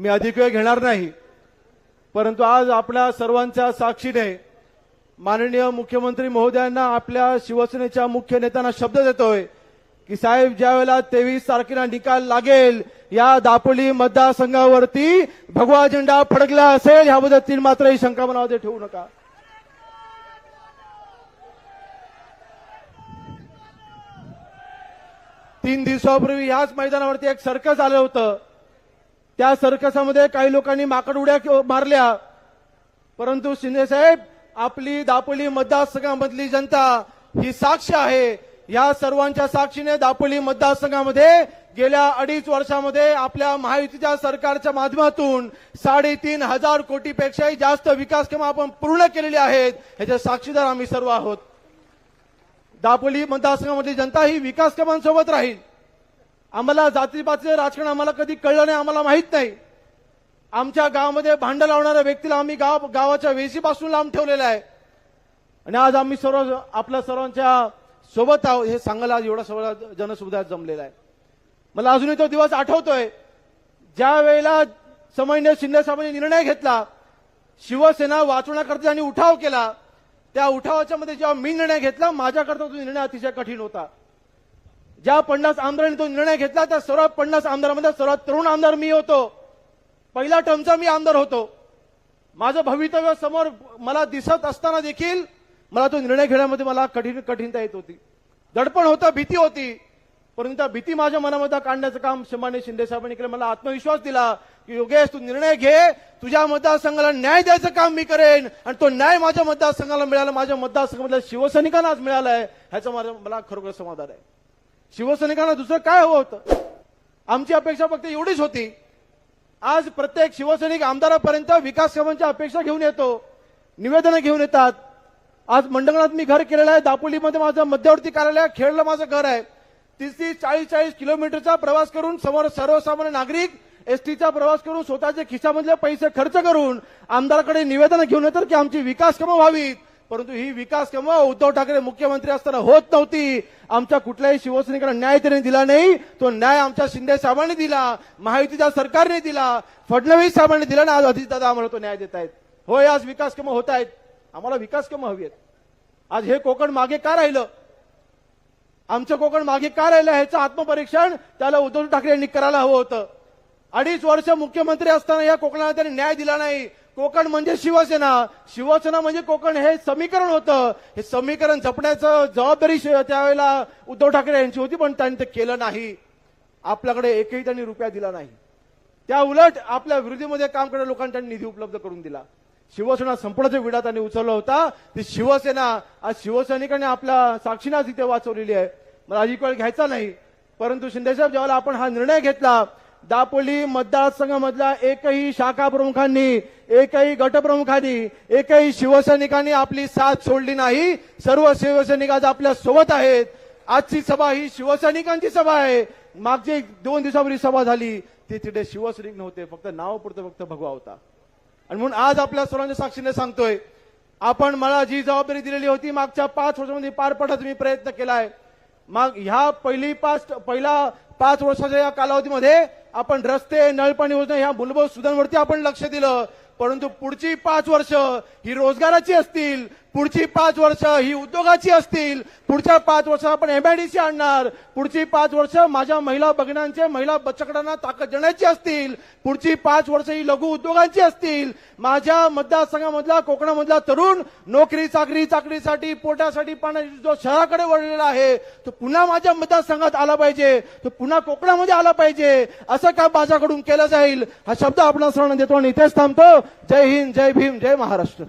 मी अधिक वेळ घेणार नाही. परंतु आज आपल्या सर्वांच्या साक्षीने माननीय मुख्यमंत्री महोदयांना आपल्या शिवसेनेच्या मुख्य नेत्यांना शब्द देतोय की साहेब ज्या वेळेला तेवीस तारखेला निकाल लागेल या दापोली मतदारसंघावरती भगवा झेंडा फडकला असेल ह्याबद्दल तीन मात्रही शंका मनामध्ये ठेवू नका. तीन दिवसापूर्वी याच मैदानावरती एक सर्कस आलं होतं. त्या सर्कसामध्ये काही लोकांनी माकड उड्या मारल्या. परंतु शिंदे साहेब आपली दापोली मतदारसंघामधली जनता ही साक्ष आहे. या सर्वांच्या साक्षीने दापोली मतदारसंघामध्ये गेल्या अडीच वर्षामध्ये आपल्या महायुतीच्या सरकारच्या माध्यमातून साडेतीन हजार कोटीपेक्षाही जास्त विकास कामं आपण पूर्ण केलेली आहेत. ह्याचे साक्षीदार आम्ही सर्व आहोत. दापोली मतदारसंघामधली जनता ही विकास कामांसोबत राहील. आम्हाला जातीपातीचं राजकारण आम्हाला कधी कळलं नाही आम्हाला माहीत नाही. आमच्या गावामध्ये भांडं लावणाऱ्या व्यक्तीला आम्ही गाव गावाच्या वेशीपासून लांब ठेवलेलं आहे. आणि आज आम्ही सर्व आपल्या सर्वांच्या सोबत आहोत हे सांगायला आज एवढा सगळा जनसमुदाय जमलेला आहे. मला अजूनही तो दिवस आठवतोय. ज्या वेळेला समन्वय शिंदे साहेबांनी निर्णय घेतला शिवसेना वाचवण्याकरता त्यांनी उठाव केला त्या उठावाच्या मध्ये जेव्हा मी निर्णय घेतला माझ्याकरता तो निर्णय अतिशय कठीण होता. ज्या पन्नास आमदारांनी तो निर्णय घेतला त्या सर्व पन्नास आमदारामध्ये सर्वात तरुण आमदार मी होतो. पहिला टर्मचा मी आमदार होतो. माझं भवितव्य समोर मला दिसत असताना देखील मला तो निर्णय घेण्यामध्ये मला कठीण कठीणता येत होती. दडपण होतं भीती होती. परंतु त्या भीती माझ्या मनामध्ये काढण्याचं काम शंभाने शिंदे साहेबांनी केलं. मला आत्मविश्वास दिला की योगेश तू निर्णय घे. तुझ्या मतदारसंघाला न्याय द्यायचं काम मी करेन आणि तो न्याय माझ्या मतदारसंघाला मिळाला. माझ्या मतदारसंघामधल्या शिवसैनिकांना आज मिळालाय. ह्याचं माझं मला खरोखर समाधान आहे. शिवसैनिकांना दुसरं काय हवं होतं? आमची अपेक्षा फक्त एवढीच होती. आज प्रत्येक शिवसैनिक आमदारापर्यंत विकास कामांच्या अपेक्षा घेऊन येतो निवेदनं घेऊन येतात. आज मंडळात मी घर केलेलं आहे दापोलीमध्ये माझं मध्यवर्ती कार्यालय खेळलं खेडला माझं घर आहे. तीस तीस चाळीस चाळीस किलोमीटरचा प्रवास करून समोर सर्वसामान्य नागरिक एसटीचा प्रवास करून स्वतःच्या खिशामधले पैसे खर्च करून आमदाराकडे निवेदनं घेऊन येतात की आमची विकास कामं व्हावीत. परंतु ही विकास कामं उद्धव ठाकरे मुख्यमंत्री असताना होत नव्हती? आमच्या कुठल्याही शिवसैनिकांना न्याय त्यांनी दिला नाही. तो न्याय आमच्या शिंदे साहेबांनी दिला महायुतीच्या सरकारने दिला फडणवीस साहेबांनी दिला ना आज अजितदादा आम्हाला तो न्याय देत आहेत. होय आज विकास कामं होत आहेत? आम्हाला विकास कामं हवी आहेत? आज हे कोकण मागे का राहिलं? आमचं कोकण मागे का राहिलं ह्याचं आत्मपरीक्षण त्याला उद्धव ठाकरे यांनी करायला हवं होतं. अडीच वर्ष मुख्यमंत्री असताना या कोकणाला त्यांनी न्याय दिला नाही. कोकण म्हणजे शिवसेना. शिवसेना म्हणजे कोकण. हे समीकरण होतं. हे समीकरण जपण्याचं जबाबदारी त्यावेळेला उद्धव ठाकरे यांची होती पण त्यांनी ते केलं नाही. आपल्याकडे एकही त्यांनी रुपया दिला नाही. त्या उलट आपल्या विरोधीमध्ये काम करणाऱ्या लोकांना त्यांनी निधी उपलब्ध करून दिला. शिवसेना संपण्याचा विडा त्यांनी उचलला होता. ती शिवसेना आज शिवसैनिकांनी आपल्या साक्षीनाच इथे वाचवलेली आहे. मला अधिक वेळ घ्यायचा नाही. परंतु शिंदेसाहेब ज्यावेळेला आपण हा निर्णय घेतला दापोली मतदारसंघामधल्या एकही शाखा प्रमुखांनी एकही गटप्रमुखांनी एकही शिवसैनिकांनी आपली साथ सोडली नाही. सर्व शिवसैनिक आज आपल्यासोबत आहेत. आजची सभा ही शिवसैनिकांची सभा आहे. मागची दोन दिवसापूर्वी सभा झाली. ती तिथे शिवसैनिक नव्हते. फक्त नाव पुरतं फक्त भगवा होता. आणि म्हणून आज आपल्या सर्वांच्या साक्षीने सांगतोय आपण मला जी जबाबदारी दिलेली होती. मागच्या पाच वर्षामध्ये पार पडत मी प्रयत्न केलाय. मग ह्या पहिली पाच पहिला पाच वर्षाच्या या कालावधीमध्ये आपण रस्ते नळपाणी योजना ह्या मूलभूत सुधारांवरती आपण लक्ष दिलं. परंतु पुढची पाच वर्ष ही रोजगाराची असतील पुढची पाच वर्ष ही उद्योगाची असतील. पुढच्या पाच वर्ष आपण एमआयडीसी आणणार. पुढची पाच वर्ष माझ्या महिला बघण्यांचे महिला बचकडांना ताकद देण्याची असतील. पुढची पाच वर्ष ही लघु उद्योगांची असतील. माझ्या मतदारसंघामधला कोकणामधला तरुण नोकरी चाकरी चाकरीसाठी पोटासाठी पाण्यासाठी जो शहराकडे वळलेला आहे तो पुन्हा माझ्या मतदारसंघात आला पाहिजे. तो पुन्हा कोकणामध्ये आला पाहिजे. असं काम माझ्याकडून केलं जाईल? हा शब्द आपण सर्वांना देतो आणि इथेच थांबतो. जय हिंद जय भीम जय महाराष्ट्र.